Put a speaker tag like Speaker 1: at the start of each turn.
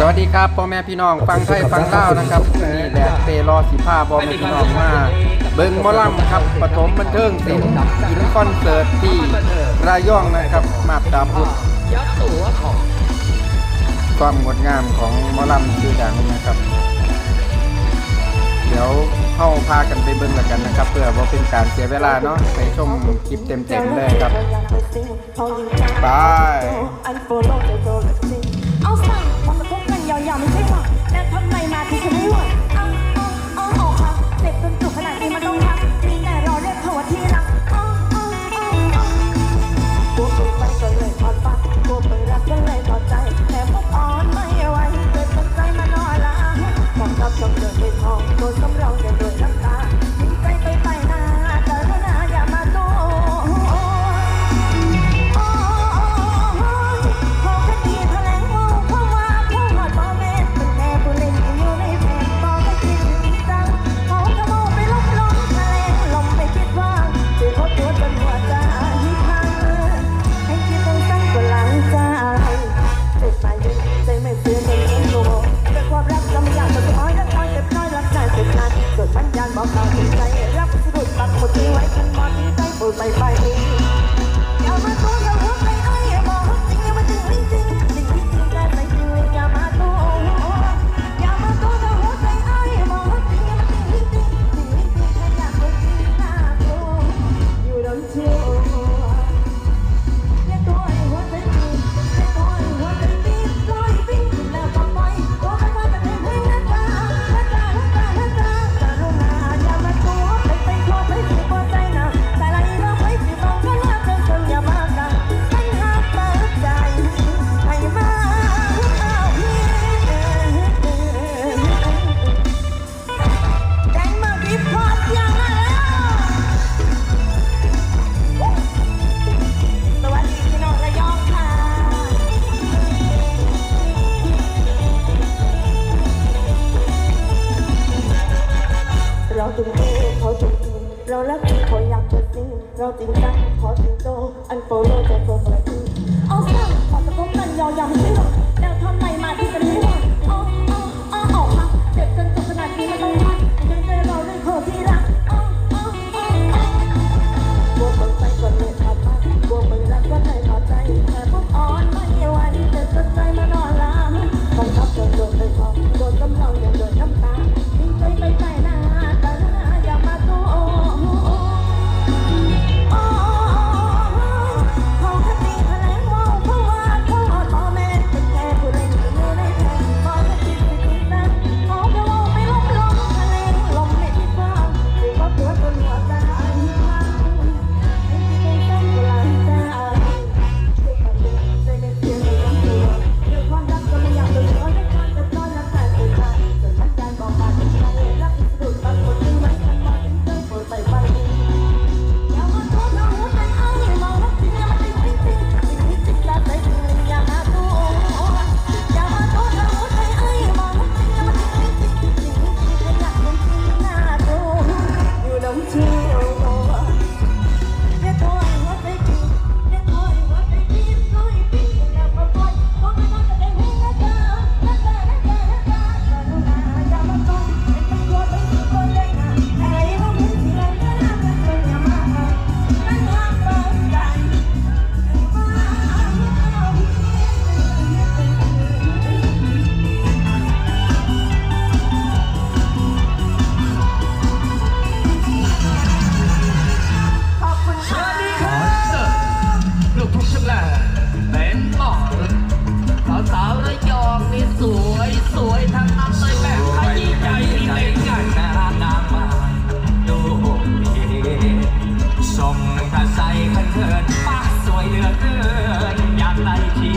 Speaker 1: สวัสดีครับพ่อแม่พี่น้องฟังไทยฟังเล่านะครับนี่แหละเตรอสีผ้าพ่อแม่พี่น้องมาเบิ้งมอลัมครับปฐมบันเทิงศิลป์อินคอนเสิร์ตที่ระยองนะครับมาดามพุทธความงดงามของมอลัมชื่อดังนะครับ เดี๋ยวเข้าพากันไปเบิ้งลกันนะครับ เพื่อว่าเป็นการเสียเวลาเนาะไปชมคลิปเต็มๆเลยครับไป
Speaker 2: Bye bye. เรารักเขาอยากจะซิงเราจริงจังขอจริงโตอันโฟโล ทุกชแหล่เป็นหมอนสาวสาวระยองนี่สวยสวยทั้งนั้นเลยแบบขยี้ใจนี่เป็นไงนานางมาดูดีส่งกระใสขันเถินป้าสวยเหลือเกินอยากได้ที